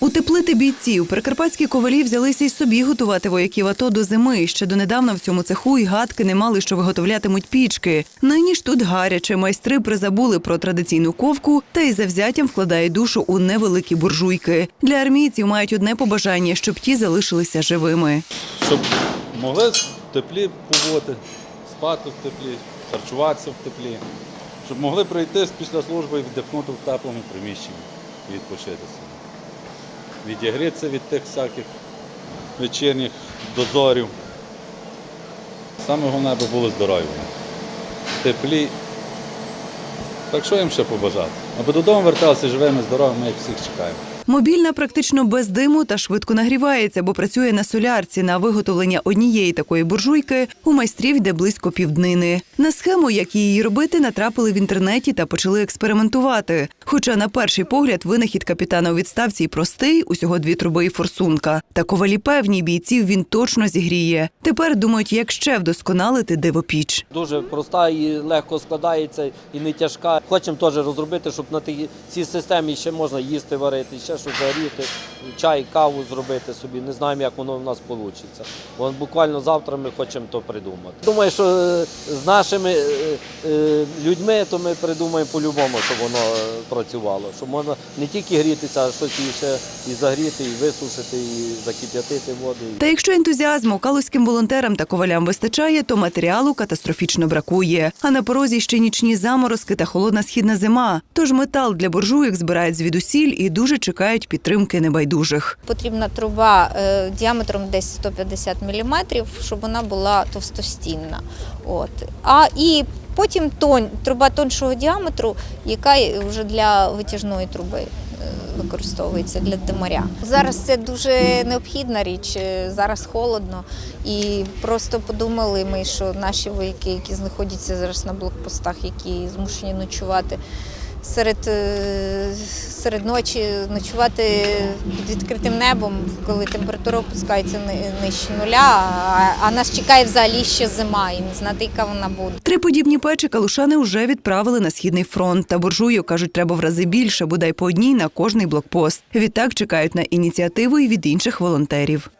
Утеплити бійців прикарпатські ковалі взялися й собі готувати вояків АТО до зими. Ще донедавна в цьому цеху й гадки не мали, що виготовлятимуть пічки. Нині ж тут гаряче. Майстри призабули про традиційну ковку та й завзяттям вкладають душу у невеликі буржуйки. Для армійців мають одне побажання, щоб ті залишилися живими. щоб могли в теплі побути, спати в теплі, харчуватися в теплі, щоб могли прийти після служби і віддихнути в теплому приміщенні і відпочити собі. Відігрітися від тих всяких вечірніх дозорів. Саме головне, аби були здорові, теплі. Так що їм ще побажати? Аби додому верталися живими, здоровими, як всіх чекаємо. Мобільна практично без диму та швидко нагрівається, бо працює на солярці. На виготовлення однієї такої буржуйки у майстрів йде близько півднини. На схему, як її робити, натрапили в інтернеті та почали експериментувати. Хоча на перший погляд винахід капітана у відставці простий, усього дві труби і форсунка. Та ковалі певні бійців він точно зігріє. Тепер думають, як ще вдосконалити дивопіч. Дуже проста і легко складається, і не тяжка. Хочемо теж розробити, щоб на цій системі ще можна їсти варити, ще щось загріти, чай, каву зробити собі. Не знаємо, як воно в нас вийде. Бо буквально завтра ми хочемо то придумати. Думаю, що е, з нашими е, е, людьми то ми придумаємо по-любому, щоб воно працювало. Щоб можна не тільки грітися, а щось і ще і загріти, і висушити, і закип'ятити воду. Та якщо ентузіазму калузьким волонтерам та ковалям вистачає, то матеріалу катастрофічно бракує. А на порозі ще нічні заморозки та холодна східна зима. Тож метал для буржуйок збирають звідусіль і дуже чекають підтримки небайдужих. Потрібна труба е, діаметром десь 150 мм, щоб вона була товстостінна. От. А і потім тонь, труба тоншого діаметру, яка вже для витяжної труби е, використовується для димаря. Зараз це дуже необхідна річ. е, Зараз холодно, і просто подумали ми, що наші вояки, які знаходяться зараз на блокпостах, які змушені ночувати серед, е, серед ночі ночувати під відкритим небом, коли температура опускається нижче нуля, а, нас чекає взагалі ще зима, і не знати, яка вона буде. Три подібні печі калушани вже відправили на східний фронт. Та буржуйок, кажуть, треба в рази більше, бодай по одній на кожний блокпост. Відтак чекають на ініціативу і від інших волонтерів.